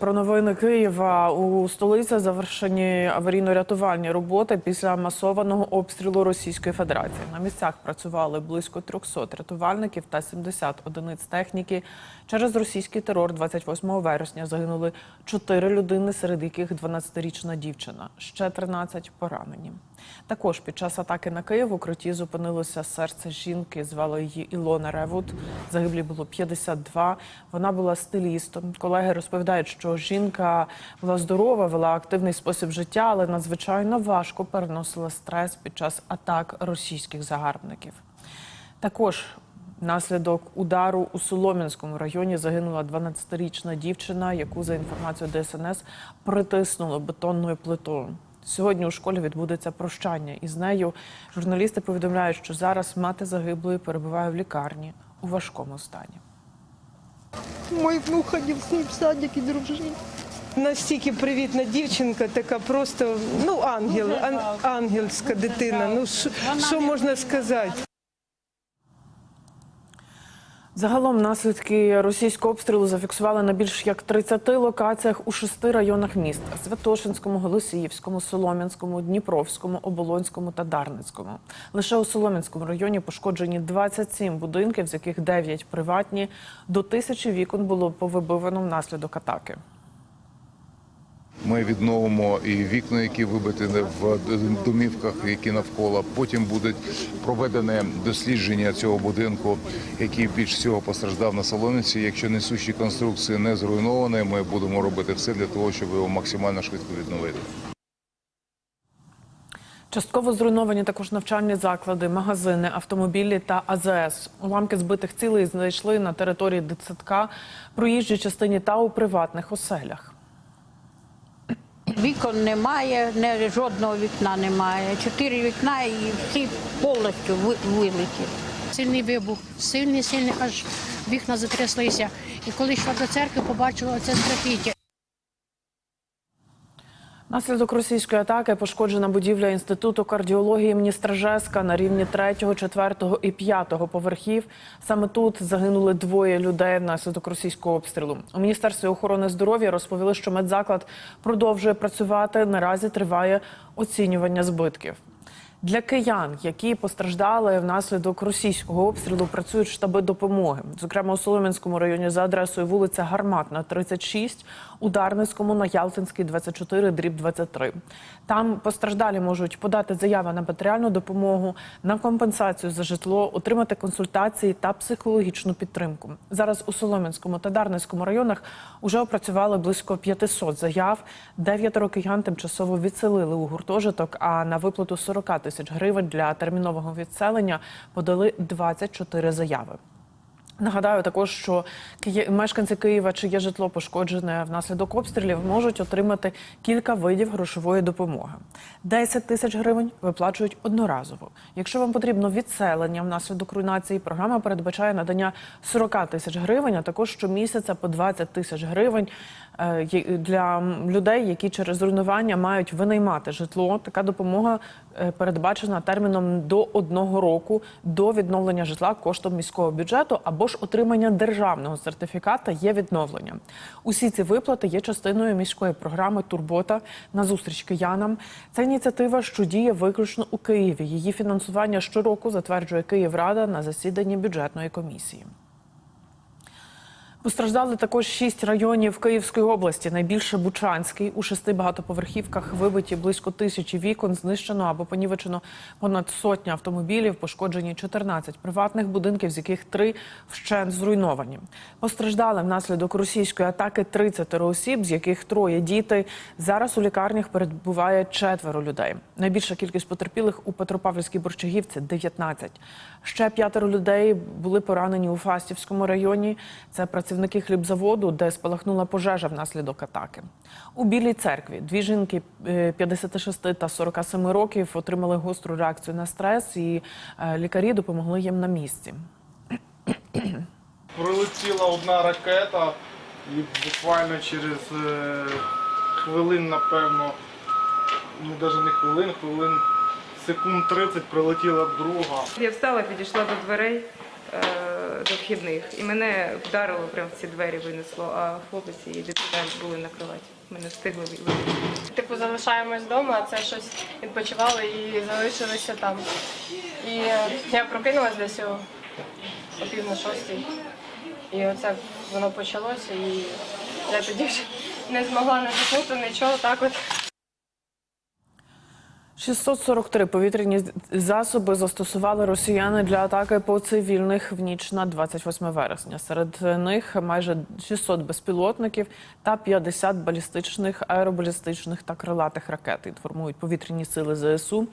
про новини Києва у столиці завершені аварійно-рятувальні роботи після масованого обстрілу Російської Федерації. На місцях працювали близько 300 рятувальників та 70 одиниць техніки. Через російський терор 28 вересня загинули 4 людини, серед яких 12-річна дівчина. Ще 13 поранені. Також під час атаки на Київ в укритті зупинилося серце жінки. Звали її Ілона Ревут. Загиблі було 52. Вона була стилістом. Колеги розповідають, що жінка була здорова, вела активний спосіб життя, але надзвичайно важко переносила стрес під час атак російських загарбників. Також Внаслідок удару у Солом'янському районі загинула 12-річна дівчина, яку за інформацією ДСНС притиснуло бетонною плитою. Сьогодні у школі відбудеться прощання із нею. Журналісти повідомляють, що зараз мати загиблої перебуває в лікарні у важкому стані. Мой внук ходив з ним в садик і дружив. Настільки привітна дівчинка, така просто ну ангел, ан, ангельська дитина. Ну що можна сказати? Загалом наслідки російського обстрілу зафіксували на більш як 30 локаціях у шести районах міста: Святошинському, Голосіївському, Солом'янському, Дніпровському, Оболонському та Дарницькому. Лише у Солом'янському районі пошкоджені 27 будинків, з яких 9 приватні. До тисячі вікон було повибивано внаслідок атаки. Ми відновимо і вікна, які вибиті в домівках, які навколо. Потім буде проведене дослідження цього будинку, який більш всього постраждав на Солониці. Якщо несущі конструкції не зруйновані, ми будемо робити все для того, щоб його максимально швидко відновити. Частково зруйновані також навчальні заклади, магазини, автомобілі та АЗС. Уламки збитих цілей знайшли на території дитсадка, проїжджій частині та у приватних оселях. Вікон немає, не, жодного вікна немає. Чотири вікна і всі повністю ви- вилетіли. Сильний вибух, сильний, сильний, аж вікна затряслися. І коли йшла до церкви, побачила оце графіті. Наслідок російської атаки пошкоджена будівля інституту кардіології імені Стражеска на рівні 3, 4 і 5 поверхів. Саме тут загинули двоє людей внаслідок російського обстрілу. У міністерстві охорони здоров'я розповіли, що медзаклад продовжує працювати. Наразі триває оцінювання збитків. Для киян, які постраждали внаслідок російського обстрілу, працюють штаби допомоги. Зокрема, у Солом'янському районі за адресою вулиця Гарматна, 36, у Дарницькому на Ялтинській, 24, дріб 23. Там постраждалі можуть подати заяви на матеріальну допомогу, на компенсацію за житло, отримати консультації та психологічну підтримку. Зараз у Солом'янському та Дарницькому районах уже опрацювали близько 500 заяв. Дев'ятеро киян тимчасово відселили у гуртожиток, а на виплату 40 тисяч гривень для термінового відселення подали 24 заяви. Нагадаю також, що мешканці Києва, чиє житло пошкоджене внаслідок обстрілів, можуть отримати кілька видів грошової допомоги. 10 тисяч гривень виплачують одноразово. Якщо вам потрібно відселення внаслідок руйнації, програма передбачає надання 40 тисяч гривень, а також щомісяця по 20 тисяч гривень е, для людей, які через руйнування мають винаймати житло. Така допомога передбачена терміном до одного року до відновлення житла коштом міського бюджету або ж отримання державного сертифіката є відновлення. Усі ці виплати є частиною міської програми Турбота на зустріч киянам. Це ініціатива, що діє виключно у Києві. Її фінансування щороку затверджує Київрада на засіданні бюджетної комісії. Постраждали також шість районів Київської області. Найбільше Бучанський. У шести багатоповерхівках вибиті близько тисячі вікон, знищено або понівечено понад сотня автомобілів, пошкоджені 14 приватних будинків, з яких три вщент зруйновані. Постраждали внаслідок російської атаки 30 осіб, з яких троє діти. Зараз у лікарнях перебуває четверо людей. Найбільша кількість потерпілих у Петропавлівській Борчагівці 19. Ще п'ятеро людей були поранені у Фастівському районі. Це працівники хлібзаводу, де спалахнула пожежа внаслідок атаки. У Білій церкві дві жінки е, 56 та 47 років отримали гостру реакцію на стрес, і е, лікарі допомогли їм на місці. Прилетіла одна ракета, і буквально через е, хвилин, напевно, ну навіть не хвилин, хвилин секунд 30 прилетіла друга. Я встала, підійшла до дверей, е, до вхідних. І мене вдарило прямо в ці двері винесло, а хлопець і дитина були на кроваті. Мене встигли вийти. Типу залишаємось вдома, а це щось відпочивали і залишилися там. І е, я прокинулась десь о пів на шостій. І оце воно почалося, і я тоді вже не змогла не заснути нічого, так от. 643 повітряні засоби застосували росіяни для атаки по цивільних в ніч на 28 вересня. Серед них майже 600 безпілотників та 50 балістичних, аеробалістичних та крилатих ракет. Інформують повітряні сили ЗСУ.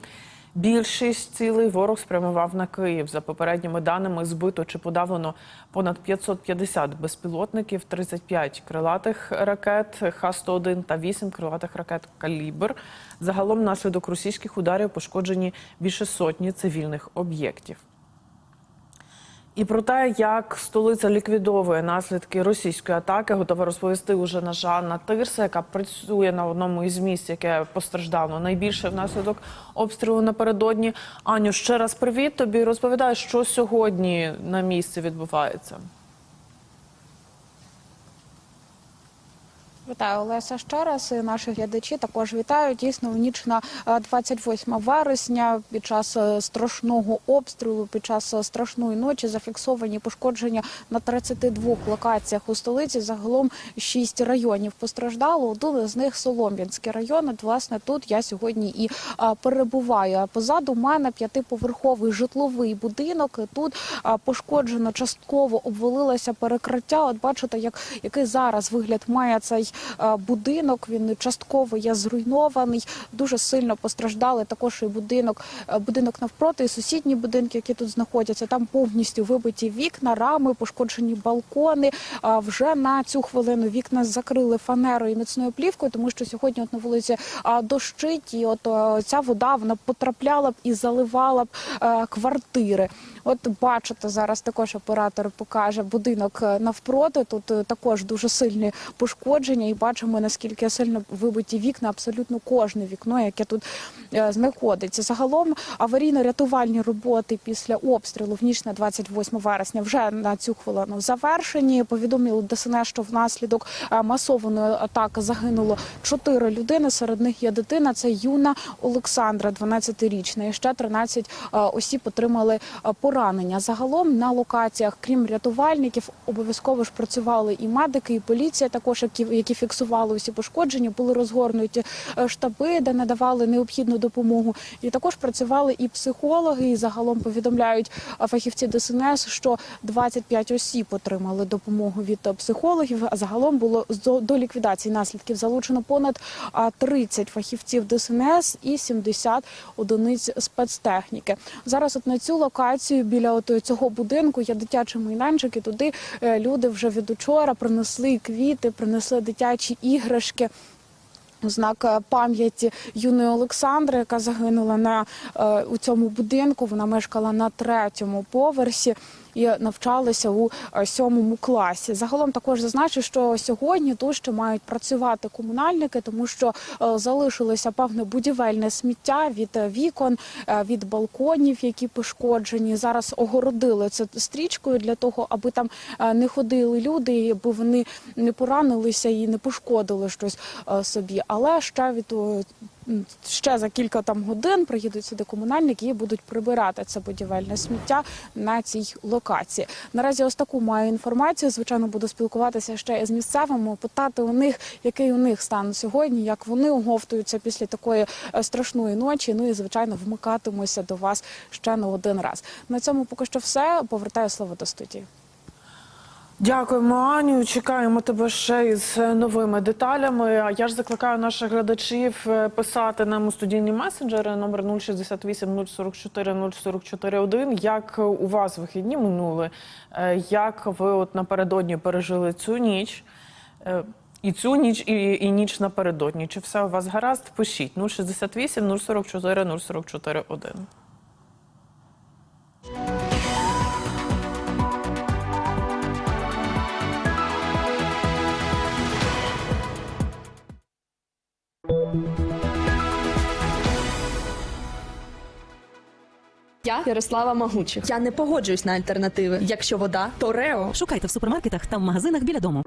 Більшість цілий ворог спрямував на Київ. За попередніми даними збито чи подавлено понад 550 безпілотників, 35 крилатих ракет Х-101 та 8 крилатих ракет «Калібр». Загалом наслідок російських ударів пошкоджені більше сотні цивільних об'єктів. І про те, як столиця ліквідовує наслідки російської атаки, готова розповісти уже на Жанна Тирса, яка працює на одному із місць, яке постраждало найбільше внаслідок обстрілу напередодні. Аню, ще раз привіт тобі. Розповідай, що сьогодні на місці відбувається. Вітаю Олеся ще раз. І наші глядачі також вітаю. Дійсно, в ніч на е, 28 вересня під час е, страшного обстрілу, під час е, страшної ночі зафіксовані пошкодження на 32 локаціях у столиці. Загалом 6 районів постраждало. Один з них Солом'янський район. От, власне, тут я сьогодні і перебуваю. Позаду мене п'ятиповерховий житловий будинок. Тут пошкоджено частково обвалилося перекриття. От бачите, як який зараз вигляд має цей будинок. Він частково є зруйнований. Дуже сильно постраждали також і будинок, будинок навпроти, і сусідні будинки, які тут знаходяться. Там повністю вибиті вікна, рами, пошкоджені балкони. Вже на цю хвилину вікна закрили фанерою і міцною плівкою, тому що сьогодні от на вулиці дощить, і от ця вода вона потрапляла б і заливала б е, квартири. От бачите, зараз також оператор покаже будинок е, навпроти. Тут е, також дуже сильні пошкодження, і бачимо наскільки сильно вибиті вікна. Абсолютно кожне вікно, яке тут е, знаходиться. Загалом аварійно-рятувальні роботи після обстрілу в ніч на 28 вересня вже на цю хвилину завершені. Повідомили ДСНС, що внаслідок масованої атаки загинуло чотири людини. Серед них є дитина. Це юна Олександра, 12-річна. І ще 13 е, осіб отримали е, поранення. Загалом на локаціях, крім рятувальників, обов'язково ж працювали і медики, і поліція, також які, фіксували усі пошкодження, були розгорнуті е, штаби, де надавали необхідну допомогу. І також працювали і психологи. І загалом повідомляють е, фахівці ДСНС, що 25 осіб отримали допомогу від е, психологів. А загалом було до ліквідації наслідків залучено понад а, 30 фахівців ДСНС і 70 одиниць спецтехніки. Зараз от на цю локацію біля от цього будинку є дитячий майданчик, і туди е, люди вже від учора принесли квіти, принесли дитячі іграшки. Знак е, пам'яті юної Олександри, яка загинула на е, у цьому будинку. Вона мешкала на третьому поверсі і навчалася у е, сьомому класі. Загалом також зазначу, що сьогодні тут мають працювати комунальники, тому що е, залишилося певне будівельне сміття від е, вікон, від балконів, які пошкоджені. Зараз огородили це стрічкою для того, аби там не ходили люди, аби вони не поранилися і не пошкодили щось собі. Але ще від ще за кілька там годин приїдуть сюди комунальники і будуть прибирати це будівельне сміття на цій локації. Наразі ось таку маю інформацію. Звичайно, буду спілкуватися ще з місцевими, питати у них, який у них стан сьогодні, як вони оговтуються після такої е, страшної ночі. Ну і звичайно, вмикатимуся до вас ще не один раз. На цьому поки що все. Повертаю слово до студії. Дякуємо, Аню. Чекаємо тебе ще із новими деталями. А я ж закликаю наших глядачів е, писати нам у студійні месенджери номер 068 044 044 1. Як у вас вихідні минули? Е, Як ви от напередодні пережили цю ніч? Е, І цю ніч, і, і ніч напередодні. Чи все у вас гаразд? Пишіть 068 044 044 1. Я Ярослава Магучих. Я не погоджуюсь на альтернативи. Якщо вода, то Рео. Шукайте в супермаркетах та в магазинах біля дому.